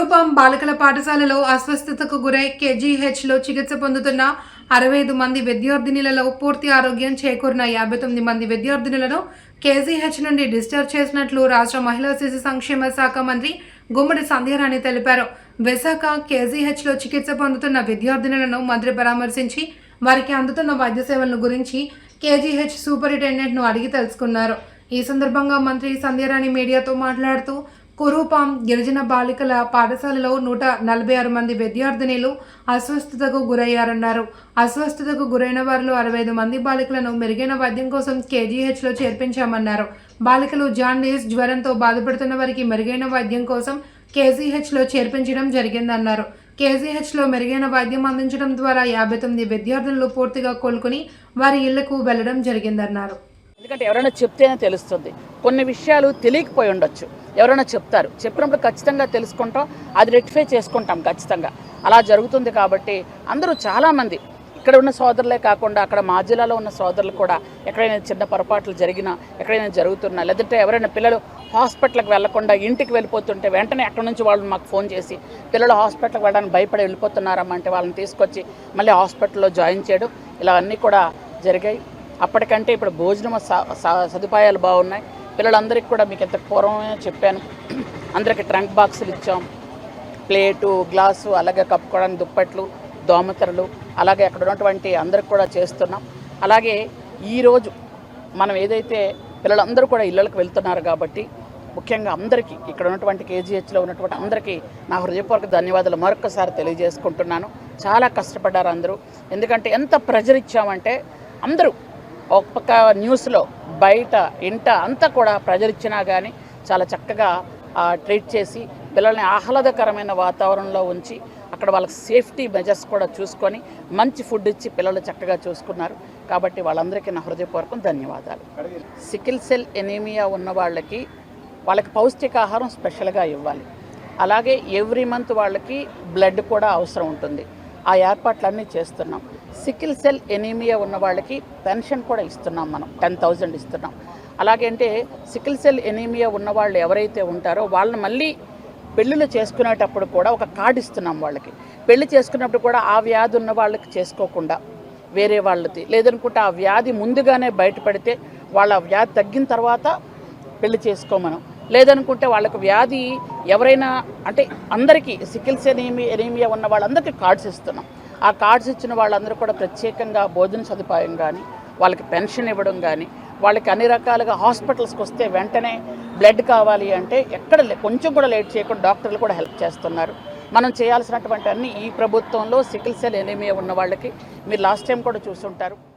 కురూపం బాలికల పాఠశాలలో అస్వస్థతకు గురై కేజీహెచ్లో చికిత్స పొందుతున్న అరవై ఐదు మంది విద్యార్థినులలో పూర్తి ఆరోగ్యం చేకూరిన యాభై తొమ్మిది మంది విద్యార్థినులను కేజీహెచ్ నుండి డిశ్చార్జ్ చేసినట్లు రాష్ట్ర మహిళా శిశు సంక్షేమ శాఖ మంత్రి గుమ్మడి సంధ్యారాణి తెలిపారు. విశాఖ కేజీహెచ్లో చికిత్స పొందుతున్న విద్యార్థినులను మంత్రి పరామర్శించి వారికి అందుతున్న వైద్య సేవలను గురించి కేజీహెచ్ సూపరింటెండెంట్ను అడిగి తెలుసుకున్నారు. ఈ సందర్భంగా మంత్రి సంధ్యారాణి మీడియాతో మాట్లాడుతూ కురూపాం గిరిజన బాలికల పాఠశాలలో నూట నలభై ఆరు మంది విద్యార్థినిలు అస్వస్థతకు గురయ్యారన్నారు. అస్వస్థతకు గురైన వారిలో అరవై ఐదు మంది బాలికలను మెరుగైన వైద్యం కోసం కేజీహెచ్లో చేర్పించామన్నారు. బాలికలు జాండీస్ జ్వరంతో బాధపడుతున్న వారికి మెరుగైన వైద్యం కోసం కేజీహెచ్లో చేర్పించడం జరిగిందన్నారు. కేజీహెచ్లో మెరుగైన వైద్యం అందించడం ద్వారా యాభై తొమ్మిది విద్యార్థులు పూర్తిగా కోలుకుని వారి ఇళ్ళకు వెళ్ళడం జరిగిందన్నారు. ఎందుకంటే ఎవరైనా చెప్తేనే తెలుస్తుంది. కొన్ని విషయాలు తెలియకపోయి ఉండొచ్చు. ఎవరైనా చెప్తారు. చెప్పినప్పుడు ఖచ్చితంగా తెలుసుకుంటాం. అది రెక్టిఫై చేసుకుంటాం ఖచ్చితంగా. అలా జరుగుతుంది కాబట్టి అందరూ చాలామంది ఇక్కడ ఉన్న సోదరులే కాకుండా అక్కడ మా జిల్లాలో ఉన్న సోదరులు కూడా ఎక్కడైనా చిన్న పొరపాట్లు జరిగినా ఎక్కడైనా జరుగుతున్నా లేదంటే ఎవరైనా పిల్లలు హాస్పిటల్కి వెళ్ళకుండా ఇంటికి వెళ్ళిపోతుంటే వెంటనే అక్కడ నుంచి వాళ్ళు మాకు ఫోన్ చేసి పిల్లలు హాస్పిటల్కి వెళ్ళడానికి భయపడి వెళ్ళిపోతున్నారమ్మా అంటే వాళ్ళని తీసుకొచ్చి మళ్ళీ హాస్పిటల్లో జాయిన్ చేయడం. ఇలా అన్నీ కూడా జరిగాయి. అప్పటికంటే ఇప్పుడు భోజనం స- స- సదుపాయాలు బాగున్నాయి. పిల్లలందరికీ కూడా మీకు ఎంత పూర్వమే చెప్పాను. అందరికీ ట్రంక్ బాక్సులు ఇచ్చాం. ప్లేటు గ్లాసు అలాగే కప్పుకోవడానికి దుప్పట్లు దోమతెరలు అలాగే అక్కడ ఉన్నటువంటి అందరికి కూడా చేస్తున్నాం. అలాగే ఈరోజు మనం ఏదైతే పిల్లలందరూ కూడా ఇళ్ళకి వెళ్తున్నారు కాబట్టి ముఖ్యంగా అందరికీ ఇక్కడ ఉన్నటువంటి కేజీహెచ్లో ఉన్నటువంటి అందరికీ నా హృదయపూర్వక ధన్యవాదాలు. మరొకసారి తెలియజేసుకుంటున్నాను. చాలా కష్టపడ్డారు అందరూ. ఎందుకంటే ఎంత ప్రెజర్ ఇచ్చామంటే అందరూ ఒక్కొక్క న్యూస్లో బయట ఇంట అంతా కూడా ప్రెజర్ ఇచ్చినా కానీ చాలా చక్కగా ట్రీట్ చేసి పిల్లల్ని ఆహ్లాదకరమైన వాతావరణంలో ఉంచి అక్కడ వాళ్ళకి సేఫ్టీ మెజర్స్ కూడా చూసుకొని మంచి ఫుడ్ ఇచ్చి పిల్లలు చక్కగా చూసుకున్నారు. కాబట్టి వాళ్ళందరికీ నా హృదయపూర్వకం ధన్యవాదాలు. సికిల్ సెల్ ఎనీమియా ఉన్న వాళ్ళకి వాళ్ళకి పౌష్టికాహారం స్పెషల్గా ఇవ్వాలి. అలాగే ఎవ్రీ మంత్ వాళ్ళకి బ్లడ్ కూడా అవసరం ఉంటుంది. ఆ ఏర్పాట్లన్నీ చేస్తున్నాం. సికిల్ సెల్ ఎనీమియా ఉన్న వాళ్ళకి పెన్షన్ కూడా ఇస్తున్నాం మనం టెన్ థౌజండ్ ఇస్తున్నాం. అలాగే అంటే సికిల్ సెల్ ఎనీమియా ఉన్న వాళ్ళు ఎవరైతే ఉంటారో వాళ్ళని మళ్ళీ పెళ్ళిళ్ళు చేసుకునేటప్పుడు కూడా ఒక కార్డు ఇస్తున్నాం వాళ్ళకి. పెళ్ళి చేసుకున్నప్పుడు కూడా ఆ వ్యాధి ఉన్న వాళ్ళకి చేసుకోకుండా వేరే వాళ్ళది. లేదనుకుంటే ఆ వ్యాధి ముందుగానే బయటపడితే వాళ్ళ వ్యాధి తగ్గిన తర్వాత పెళ్ళి చేసుకోమను. లేదనుకుంటే వాళ్ళకు వ్యాధి ఎవరైనా అంటే అందరికీ సికిల్స్ ఎనీమి ఎనీమియా ఉన్న వాళ్ళందరికీ కార్డ్స్ ఇస్తున్నాం. ఆ కార్డ్స్ ఇచ్చిన వాళ్ళందరూ కూడా ప్రత్యేకంగా భోజన సదుపాయం కానీ వాళ్ళకి పెన్షన్ ఇవ్వడం కానీ వాళ్ళకి అన్ని రకాలుగా హాస్పిటల్స్కి వస్తే వెంటనే బ్లడ్ కావాలి అంటే ఎక్కడ లే- కొంచెం కూడా లేట్ చేయకుండా డాక్టర్లు కూడా హెల్ప్ చేస్తున్నారు. మనం చేయాల్సినటువంటి అన్ని ఈ ప్రభుత్వంలో సికిల్ సెల్ ఎనీమియా ఉన్న వాళ్ళకి మీరు లాస్ట్ టైం కూడా చూసుంటారు.